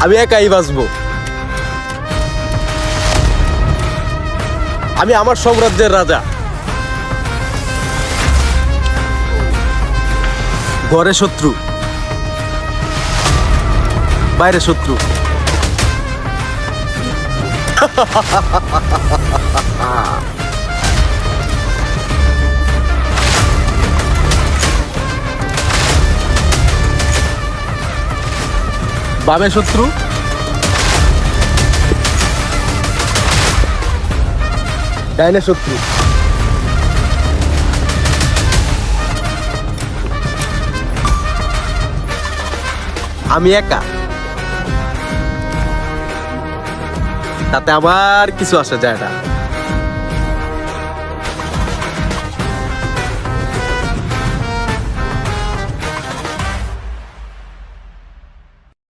আমি একাই বাঁচবো। আমি আমার সাম্রাজ্যের রাজা। ঘরে শত্রু। বাইরে শত্রু। বামে শত্রু। ডাইনে শত্রু। আমি একা। তাতে আমার কিছু আসে যায় না।